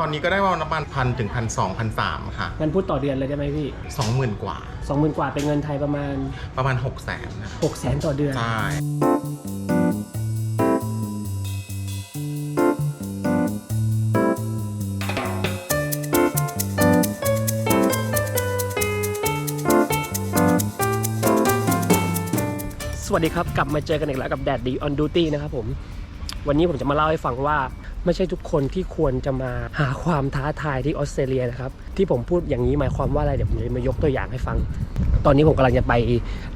ตอนนี้ก็ได้ประมาณพันถึงพันสองพันสามค่ะงั้นพูดต่อเดือนเลยได้ไหมพี่สองหมื่นกว่า สองหมื่นกว่าเป็นเงินไทยประมาณประมาณหกแสนนะหกแสนต่อเดือน ใช่สวัสดีครับ กลับมาเจอกันอีกแล้วกับแดดดีออนดูตี้นะครับผม วันนี้ผมจะมาเล่าให้ฟังว่า ไม่ใช่ทุกคนที่ควรจะมาหาความท้าทายที่ออสเตรเลียนะครับ ที่ผมพูดอย่างนี้หมายความว่าอะไรเดี๋ยวผมจะมายกตัวอย่างให้ฟัง ตอนนี้ผมกำลังจะไป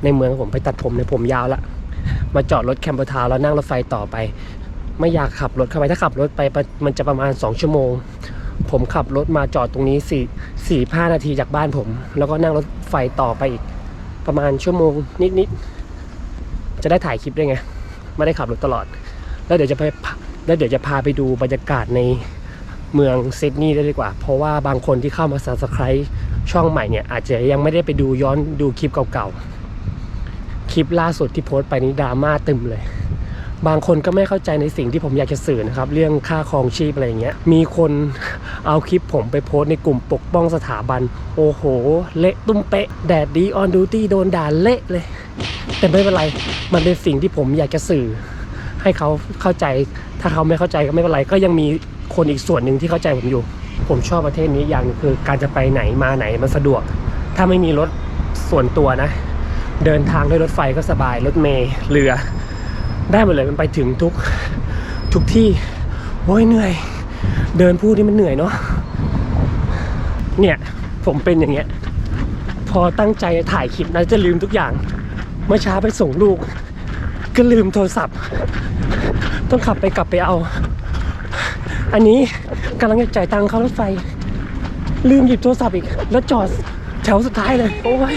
ในเมืองผมไปตัดผมในผมยาวละมาจอดรถแคมเปอร์ทาวแล้วนั่งรถไฟต่อไป ไม่อยากขับรถเข้าไปถ้าขับรถไปมันจะประมาณ 2 ชั่วโมง ผมขับรถมาจอดตรงนี้4 4 5นาทีจากบ้านผม แล้วก็นั่งรถไฟต่อไปอีกประมาณชั่วโมงนิดๆจะได้ถ่ายคลิปได้ไง ไม่ได้ขับรถตลอด แล้วเดี๋ยวจะไป แล้วเดี๋ยวจะพาไปดูบรรยากาศในเมืองซิดนีย์ได้ดีกว่า เพราะว่าบางคนที่เข้ามา subscribe ช่องใหม่เนี่ย อาจจะยังไม่ได้ไปดูย้อนดูคลิปเก่าๆ คลิปล่าสุดที่โพสต์ไปนี้ดราม่าตึมเลย บางคนก็ไม่เข้าใจในสิ่งที่ผมอยากจะสื่อนะครับ เรื่องค่าครองชีพอะไรอย่างเงี้ย มีคนเอาคลิปผมไปโพสต์ในกลุ่มปกป้องสถาบัน โอ้โห เละตุ้มเป๊ะ แดดดีออนดูตี้โดนด่าเละเลย แต่ไม่เป็นไร มันเป็นสิ่งที่ผมอยากจะสื่อ ให้เขาเข้าใจ ถ้าเขาไม่เข้าใจก็ไม่เป็นไร ก็ยังมีคนอีกส่วนหนึ่งที่เข้าใจผมอยู่ ผมชอบประเทศนี้อย่างนึงคือ การจะไปไหนมาไหนมันสะดวก ถ้าไม่มีรถส่วนตัวนะ เดินทางด้วยรถไฟก็สบาย รถเมล์เรือ ได้หมดเลยมันไปถึงทุกทุกที่โอ้ยเหนื่อย เดินพูดนี่มันเหนื่อยเนาะเนี่ยผมเป็นอย่างเงี้ย พอตั้งใจถ่ายคลิปนะจะลืมทุกอย่าง เมื่อเช้าไปส่งลูก ก็ลืมโทรศัพท์ ต้องขับไปกลับไปเอา อันนี้กำลังจะจ่ายตังค์เข้ารถไฟ ลืมหยิบโทรศัพท์อีก แล้วจอดแถวสุดท้ายเลย โอ้ย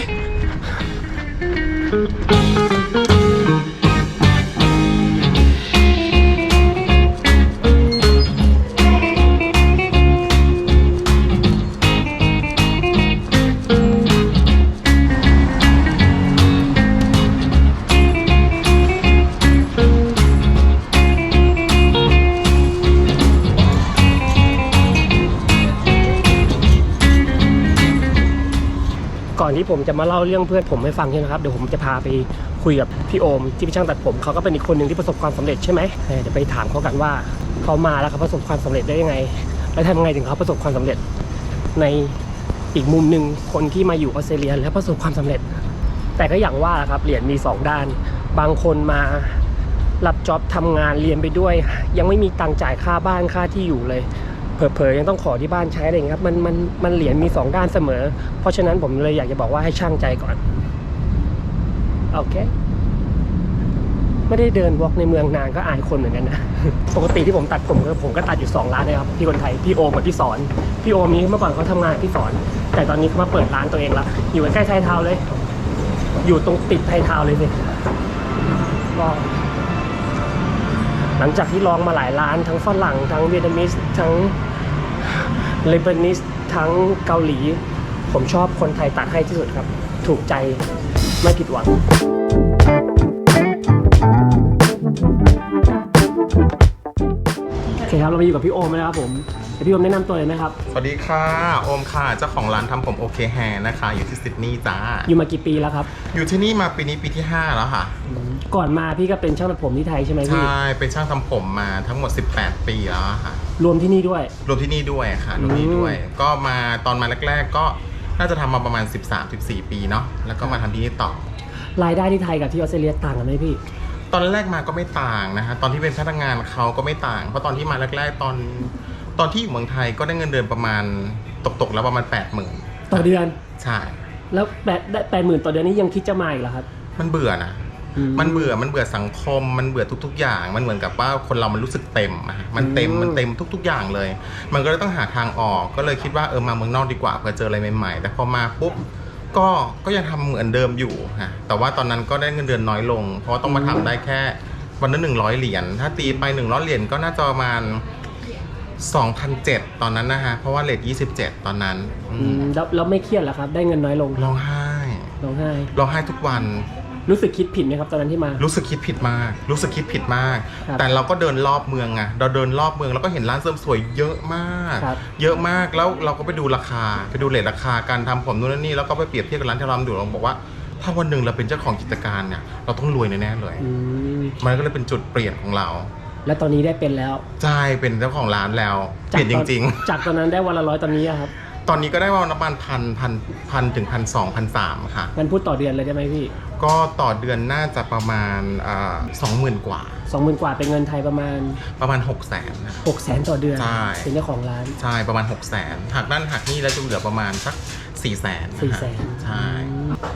ก่อนที่ผมจะมาเล่าเรื่องเพื่อนผมให้ฟังใช่ไหมครับเดี๋ยวผมจะพาไปคุยกับพี่โอมที่เป็นช่างตัดผมเขาก็เป็นอีกคนหนึ่งที่ประสบความสำเร็จใช่ไหมเดี๋ยวไปถามเขากันว่าเขามาแล้วเขาประสบความสำเร็จได้ยังไง แล้วทำยังไงถึงเขาประสบความสำเร็จ ในอีกมุมหนึ่งคนที่มาอยู่ออสเตรเลียแล้วประสบความสำเร็จ แต่ก็อย่างว่าละครับเหรียญมีสองด้าน บางคนมารับจ็อบทำงานเรียนไปด้วย ยังไม่มีตังค์จ่ายค่าบ้านค่าที่อยู่เลย เผลอๆยังต้องขอที่บ้านใช้อะไรเงี้ยครับมันมันมันเหรียญมีสองด้านเสมอ เพราะฉะนั้นผมเลยอยากจะบอกว่าให้ช่างใจก่อนโอเคไม่ได้เดินวอล์กในเมืองนานก็อายคนเหมือนกันนะ ปกติที่ผมตัดผมก็ผมก็ตัดอยู่ 2 ร้านนะครับ พี่คนไทย พี่โอมกับพี่สอน พี่โอมนี้เมื่อก่อนเขาทำงานพี่สอน แต่ตอนนี้เขามาเปิดร้านตัวเองละ อยู่ใกล้ไทยทาวเลย อยู่ตรงติดไทยทาวเลยสิก็หลังจากที่ลองมาหลายร้านทั้งฝรั่งทั้งเวียดนามิสทั้ง เลบานิสทั้งเกาหลี ผมชอบคนไทยตัดให้ที่สุดครับ ถูกใจไม่ผิดหวังโอเคครับเรามาอยู่กับพี่โอมแล้วนะครับผมเดี๋ยวพี่โอมแนะนำตัวเลยนะครับ สวัสดีค่ะ โอมค่ะ เจ้าของร้านทำผมโอเคแฮร์นะคะ อยู่ที่ซิดนีย์จ้า อยู่มากี่ปีแล้วครับอยู่ที่นี่มาปีนี้ปีที่ 5 แล้วค่ะก่อนมาพี่ก็เป็นช่างตัดผมที่ไทยใช่ไหมพี่ใช่เป็นช่างทำผมมาทั้งหมด 18 ปีแล้วอะค่ะ รวมที่นี่ด้วย รวมที่นี่ด้วยค่ะรวมที่นี่ด้วย ก็มาตอนมาแรก ๆ ก็น่าจะทำมาประมาณ 13-14 ปีเนาะแล้วก็มาทำที่นี่ต่อ รายได้ที่ไทยกับที่ออสเตรเลียต่างกันไหมพี่ ตอนแรกมาก็ไม่ต่างนะฮะตอนที่เป็นพนักงานเขาก็ไม่ต่าง เพราะตอนที่มาแรกๆตอนตอนที่อยู่เมืองไทยก็ได้เงินเดือนประมาณตกๆแล้วประมาณ8 0,000ต่อเดือน ใช่ แล้วแปดได้แปดหมื่นต่อเดือนนี้ยังคิดจะมาอีกเหรอครับ มันเบื่อนะอื มันเบื่อมันเบื่อสังคม มันเบื่อทุก ๆ อย่าง มันเหมือนกับว่าคนเรามันรู้สึกเต็มอะฮะมันเต็มอืมมันเต็มทุก ๆ อย่างเลย มันก็เลยต้องหาทางออกก็เลยคิดว่าเออมาเมืองนอกดีกว่าเพื่อเจออะไรใหม่ๆแต่พอมาปุ๊บก็ก็ยังทำเหมือนเดิมอยู่ฮะแต่ว่าตอนนั้นก็ได้เงินเดือนน้อยลง เพราะว่าต้องมาทำได้แค่วันละหนึ่งร้อยเหรียญถ้าตีไปหนึ่งร้อยเหรียญก็น่าจะประมาณ2,007 ตอนนั้นนะฮะ เพราะว่าเลท27 ตอนนั้นอือืมมแล้วแล้วไม่เครียดเหรอครับ ได้เงินน้อยลงร้องไห้ร้องไห้ร้องไห้ทุกวัน รู้สึกคิดผิดไหมครับตอนนั้นที่มา รู้สึกคิดผิดมาก รู้สึกคิดผิดมาก ครับแต่เราก็เดินรอบเมืองไงเราเดินรอบเมืองแล้วก็เห็นร้านเสริมสวยเยอะมาก ครับเยอะมาก แล้วเราก็ไปดูราคา ไปดูเลทราคาการทำผมนู่นนนนี่ แล้วก็ไปเปรียบเทียบกับร้านที่เราทำอยู่เราบอกว่า ถ้าวันหนึ่งเราเป็นเจ้าของกิจการเนี่ย เราต้องรวยแน่ๆเลย อืมมันก็เลยเป็นจุดเปลี่ยนของเรา และตอนนี้ได้เป็นแล้วใช่ เป็นเจ้าของร้านแล้ว เปลี่ยนจตอนริงจากตอนนั้นได้วันละร้อยตอนนี้อะครับๆ ตอนนี้ก็ได้ว่าประมาณพันพันพันถึงพันสองพันสามค่ะงั้นพูดต่อเดือนเลยได้ไหมพี่ ก็ต่อเดือนน่าจะประมาณสองหมื่นกว่าสองหมื่นกว่าเป็นเงินไทยประมาณประมาณหกแสนนะหกแสนต่อเดือนใช่เป็นเจ้าของร้านใช่ประมาณ6 0แสนหักนั่นหักนี่แล้วจะเหลือประมาณสัก4ี่แสนสี่แสนใช่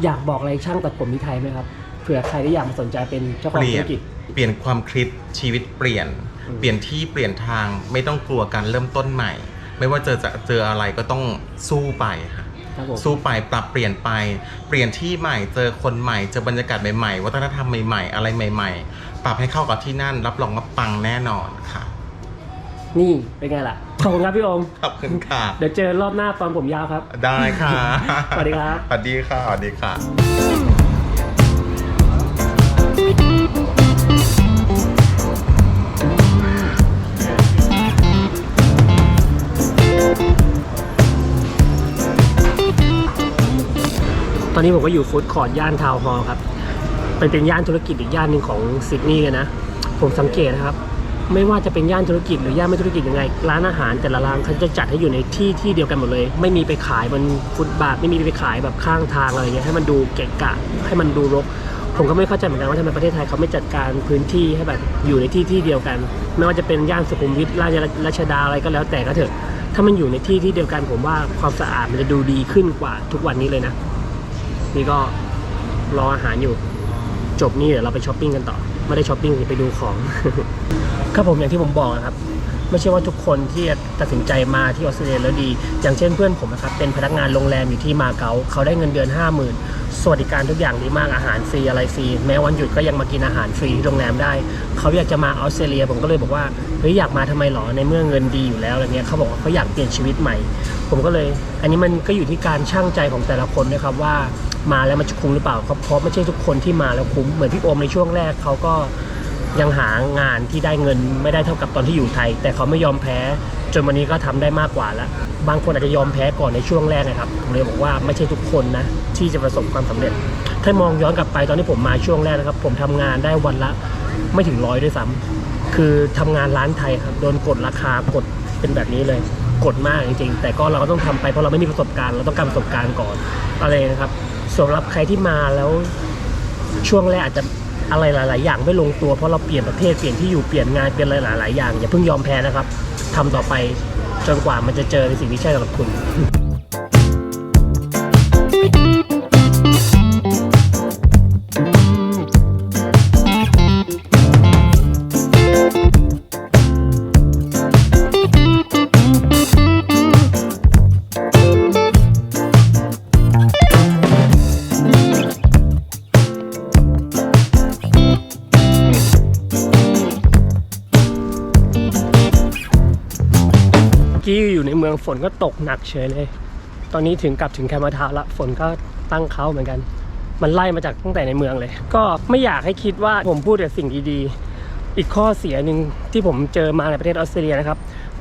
อยากบอกอะไรช่างตัดผมที่ไทยไหมครับเผื่อใครที่อยากมาสนใจเป็นเจ้าขอเปงลี่ธุยรนกิจเปลี่ยนความคิดชีวิตเปลี่ยนอืมเปลี่ยนที่เปลี่ยนทางไม่ต้องกลัวการเริ่มต้นใหม่ ไม่ว่าเจอจะเจออะไรก็ต้องสู้ไปค่ะครับผมสู้ไปปรับเปลี่ยนไป เปลี่ยนที่ใหม่เจอคนใหม่เจอบรรยากาศใหม่ๆวัฒนธรรมใหม่ๆ อะไรใหม่ ๆ ปรับให้เข้ากับที่นั่น รับรองว่าปังแน่นอนค่ะ นี่เป็นไงล่ะขอบคุณครับพี่โอมขอบคุณค่ะ เดี๋ยวเจอรอบหน้าตอนผมยาวครับ ได้ค่ะสวัสดีครับสวัสดีค่ะสวัสดีค่ะ ตอนนี้ผมก็อยู่ฟู้ดคอร์ทย่านทาวน์ฮอลล์ครับเป็นเป็นย่านธุรกิจอีกย่านหนึ่งของซิดนีย์เลยนะ ผมสังเกตนะครับ ไม่ว่าจะเป็นย่านธุรกิจหรือย่านไม่ธุรกิจยังไง ร้านอาหารแต่ละร้านเขาจะจัดให้อยู่ในที่ที่เดียวกันหมดเลย ไม่มีไปขายบนฟุตบาทไม่มีไปขายแบบข้างทางอะไรเงี้ยให้มันดูเกะกะให้มันดูรกผมก็ไม่เข้าใจเหมือนกันว่าทำไมประเทศไทยเขาไม่จัดการพื้นที่ให้แบบอยู่ในที่ที่เดียวกัน ไม่ว่าจะเป็นย่านสุขุมวิทราชรัชดาอะไรก็แล้วแต่ก็เถอะ ถ้ามันอยู่ในที่ที่เดียวกันผมว่าความสะอาดมันจะดูดีขึ้นกว่าทุกวันนี้เลยนะ นี่ก็รออาหารอยู่ จบนี่เดี๋ยวเราไปช้อปปิ้งกันต่อ ไม่ได้ช้อปปิ้งไปดูของ ครับผมอย่างที่ผมบอกนะครับ ไม่ใช่ว่าทุกคนที่ตัดสินใจมาที่ออสเตรเลียแล้วดี อย่างเช่นเพื่อนผมนะครับ เป็นพนักงานโรงแรมอยู่ที่มาเก๊าเขาได้เงินเดือน 5 0,000 สวัสดิการทุกอย่างดีมากอาหารฟรีอะไรฟรีแม้วันหยุดก็ยังมากินอาหารฟรีที่โรงแรมได้ เขาอยากจะมาออสเตรเลีย ผมก็เลยบอกว่าเฮ้ยอยากมาทำไมหรอในเมื่อเงินดีอยู่แล้วอะไรเงี้ยเขาบอกว่าเขาอยากเปลี่ยนชีวิตใหม่ ผมก็เลย อันนี้มันก็อยู่ที่การช่างใจของแต่ละคนนะครับว่ามาแล้วมันจะคุ้มหรือเปล่าครับเพราะไม่ใช่ทุกคนที่มาแล้วคุ้มเหมือนพี่โอมในช่วงแรกเขาก็ ยังหางานที่ได้เงินไม่ได้เท่ากับตอนที่อยู่ไทย แต่เขาไม่ยอมแพ้จนวันนี้ก็ทำได้มากกว่าแล้ว บางคนอาจจะยอมแพ้ก่อนในช่วงแรกนะครับผมเลยบอกว่าไม่ใช่ทุกคนนะที่จะประสบความสำเร็จ ถ้ามองย้อนกลับไปตอนที่ผมมาช่วงแรกนะครับ ผมทำงานได้วันละไม่ถึงร้อยด้วยซ้ำคือทำงานร้านไทยครับโดนกดราคากดเป็นแบบนี้เลยกดมากจริงๆ แต่ก็เราก็ต้องทำไปเพราะเราไม่มีประสบการณ์เราต้องการประสบการณ์ก่อนอะไรนะครับสำหรับใครที่มาแล้วช่วงแรกอาจจะ อะไรหลาย ๆ อย่างไม่ลงตัวเพราะเราเปลี่ยนประเทศเปลี่ยนที่อยู่เปลี่ยนงานเปลี่ยนอะไรหลาย ๆ อย่างอย่าเพิ่งยอมแพ้นะครับทำต่อไปจนกว่ามันจะเจอในสิ่งที่ใช่สำหรับคุณ กี้อยู่ในเมืองฝนก็ตกหนักเฉยเลย ตอนนี้ถึงกลับถึงแคมป์ทาวน์ละฝนก็ตั้งเขาเหมือนกัน มันไล่มาจากตั้งแต่ในเมืองเลย ก็ไม่อยากให้คิดว่าผมพูดแต่สิ่งดีๆ อีกข้อเสียหนึ่งที่ผมเจอมาในประเทศออสเตรเลียนะครับ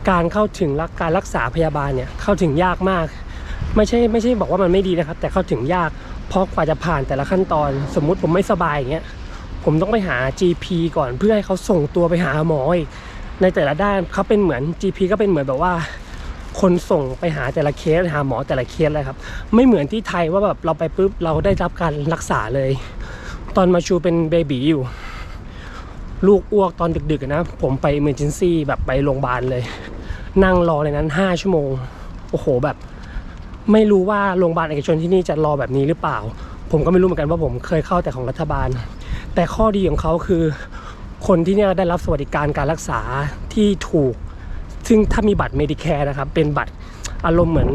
การเข้าถึงรักการรักษาพยาบาลเนี่ยเข้าถึงยากมาก ไม่ใช่ไม่ใช่บอกว่ามันไม่ดีนะครับ แต่เข้าถึงยาก เพราะกว่าจะผ่านแต่ละขั้นตอน สมมุติผมไม่สบายอย่างเงี้ยผมต้องไปหา GP ก่อนเพื่อให้เขาส่งตัวไปหาหมออีก ในแต่ละด้านเขาเป็นเหมือน GP ก็เป็นเหมือนแบบว่า คนส่งไปหาแต่ละเคสหาหมอแต่ละเคสเลยครับ ไม่เหมือนที่ไทยว่าแบบเราไปปุ๊บเราได้รับการรักษาเลย ตอนมาชูเป็นเบบีอยู่ ลูกอ้วกตอนดึกๆนะ ผมไป emergency แบบไปโรงพยาบาลเลย นั่งรอในนั้น 5 ชั่วโมง โอ้โหแบบ ไม่รู้ว่าโรงพยาบาลเอกชนที่นี่จะรอแบบนี้หรือเปล่า ผมก็ไม่รู้เหมือนกันว่าผมเคยเข้าแต่ของรัฐบาล แต่ข้อดีของเขาคือ คนที่เนี่ยได้รับสวัสดิการการรักษาที่ถูก ซึ่งถ้ามีบัตรเมดิแคร์นะครับ เป็นบัตรอารมณ์เหมือน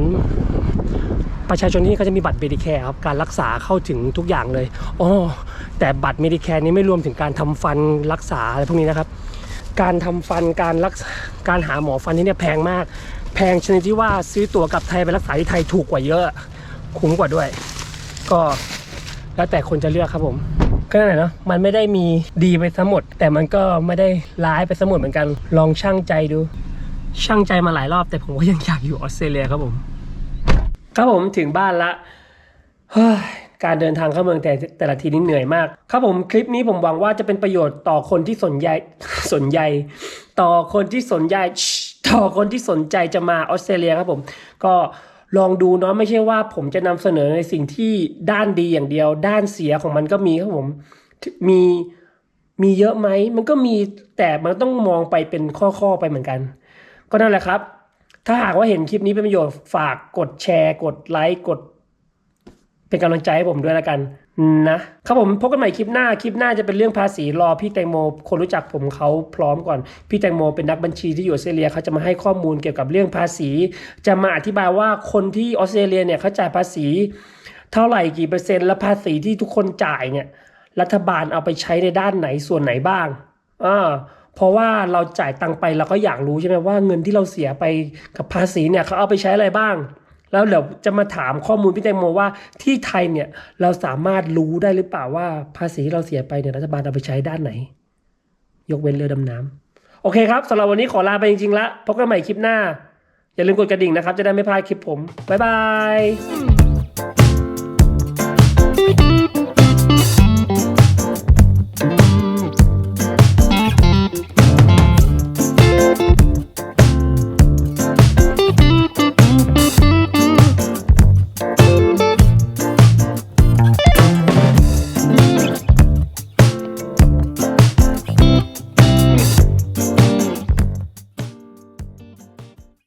ประชาชนที่นี่เขาจะมีบัตรเมดิแคร์ครับ การรักษาเข้าถึงทุกอย่างเลยอ๋อแต่บัตรเมดิแคร์นี้ไม่รวมถึงการทำฟันรักษาอะไรพวกนี้นะครับ การทำฟันการรักการหาหมอฟันที่เนี่ยแพงมาก แพงชนิดที่ว่าซื้อตั๋วกลับไทยไปรักษาที่ไทยถูกกว่าเยอะ คุ้มกว่าด้วย ก็แล้วแต่คนจะเลือกครับผม ก็นั่นแหละเนาะมันไม่ได้มีดีไปทั้งหมด แต่มันก็ไม่ได้ร้ายไปทั้งหมดเหมือนกัน ลองช่างใจดู ช่างใจมาหลายรอบ แต่ผมก็ยังอยากอยู่ออสเตรเลียครับผม ครับผมถึงบ้านละเฮ้ยการเดินทางเข้าเมืองแต่แต่ละทีนี่เหนื่อยมาก ครับผมคลิปนี้ผมหวังว่าจะเป็นประโยชน์ต่อคนที่สนใจสนใจต่อคนที่สนใจต่อคนที่สนใจจะมาออสเตรเลียครับผม ก็ ลองดูเนาะไม่ใช่ว่าผมจะนำเสนอในสิ่งที่ด้านดีอย่างเดียว ด้านเสียของมันก็มีครับผมมีมีเยอะไหมมันก็มีแต่มันต้องมองไปเป็นข้อๆไปเหมือนกัน ก็นั่นแหละครับ ถ้าหากว่าเห็นคลิปนี้เป็นประโยชน์ฝากกดแชร์ กดไลค์กด เป็นกำลังใจให้ผมด้วยแล้วกัน นะครับผมพบกันใหม่คลิปหน้าคลิปหน้าจะเป็นเรื่องภาษีรอพี่แตงโม คนรู้จักผมเขาพร้อมก่อน พี่แตงโมเป็นนักบัญชีที่อยู่ออสเตรเลียเขาจะมาให้ข้อมูลเกี่ยวกับเรื่องภาษี จะมาอธิบายว่าคนที่ออสเตรเลียเนี่ยเขาจ่ายภาษี เท่าไหร่กี่เปอร์เซ็นต์และภาษีที่ทุกคนจ่ายเนี่ยรัฐบาลเอาไปใช้ในด้านไหนส่วนไหนบ้างอ่าเพราะว่าเราจ่ายตังค์ไปเราก็อยากรู้ใช่ไหมว่าเงินที่เราเสียไปกับภาษีเนี่ยเขาเอาไปใช้อะไรบ้าง แล้วเดี๋ยวจะมาถามข้อมูลพี่แตงโมว่าที่ไทยเนี่ยเราสามารถรู้ได้หรือเปล่าว่าภาษีที่เราเสียไปเนี่ยรัฐบาลเอาไปใช้ด้านไหน ยกเว้นเรือดำน้ำโอเคครับสำหรับวันนี้ขอลาไปจริงๆละพบกันใหม่คลิปหน้า อย่าลืมกดกระดิ่งนะครับ จะได้ไม่พลาดคลิปผมบ๊ายบาย